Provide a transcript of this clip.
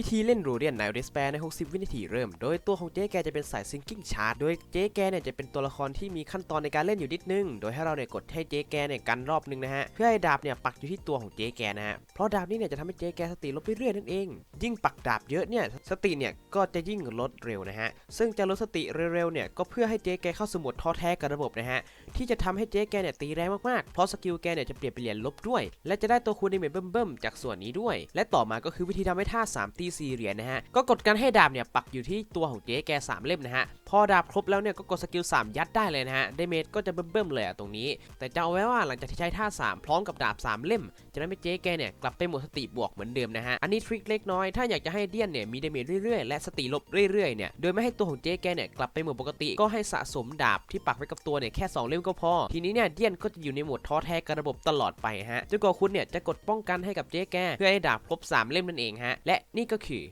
วิธีเล่นรูเรียนไนเรสแปใน 60 วินาทีเริ่ม โดยตัวของเจ๊แกจะเป็นสายซิงกิ้งชาร์ d โดยเจ๊แกเนี่ยจะเป็นตัวละครที่มีขั้นตอนในการเล่นอยู่นิดนึง โดยให้เราเนี่ยกดให้เจ๊แกเนี่ยกันรอบนึงนะฮะ เพื่อให้ดาบเนี่ยปักอยู่ที่ตัวของเจ๊แกนะฮะ เพราะดาบนี้เนี่ยจะทำให้เจ๊แกสติลดเรื่อยๆนั่นเอง ยิ่งปักดาบเยอะเนี่ยสติเนี่ยก็จะยิ่งลดเร็วนะฮะ ซึ่งจะลดสติเร็วๆเนี่ยก็เพื่อให้เจ๊แกเข้าสมุดท้อแท้กับระบบนะฮะ ที่จะทำให้เจ๊แกเนี่ยตีแรงมากๆ เพราะสกิลแกเนี่ยจะเปลี่ยนเป็นเหรียญลบด้วย และจะได้ตัวคูณในเมเบิ่มๆจากส่วนนี้ด้วย และต่อมาก็คือวิธีทำให้ท่า3ตี4เหรียญนะฮะก็กดการให้ดาบเนี่ยปักอยู่ที่ตัวของเจ๊แก3เล่มนะฮะพอดาบครบแล้วเนี่ยก็กดสกิล3 ยัดได้เลยนะฮะเดเมจก็จะเบิ่มๆเลยอะตรงนี้ แต่จะเอาไว้ว่าหลังจากที่ใช้ท่า 3 พร้อมกับดาบ 3 เล่ม จะได้ไม่เจ๊แกเนี่ยกลับไปหมดสติบวกเหมือนเดิมนะฮะอันนี้ทริคเล็กน้อยถ้าอยากจะให้เดียนเนี่ยมีเดเมจเรื่อยๆ และสติลบเรื่อยๆเนี่ยโดยไม่ให้ตัวของเจ๊แกเนี่ยกลับไปเหมือนปกติก็ให้สะสมดาบที่ปักไว้กับตัวเนี่ยแค่ 2 เล่มก็พอ ทีนี้เนี่ยเดียนก็จะอยู่ในโหมดท้อแท้กับระบบตลอดไปฮะจนกว่าคุณเนี่ยจะกดป้องกันให้กับเจ๊แกเพื่อให้ดาบครบ 3 เล่มนั่นเองฮะและนี่ก็คือ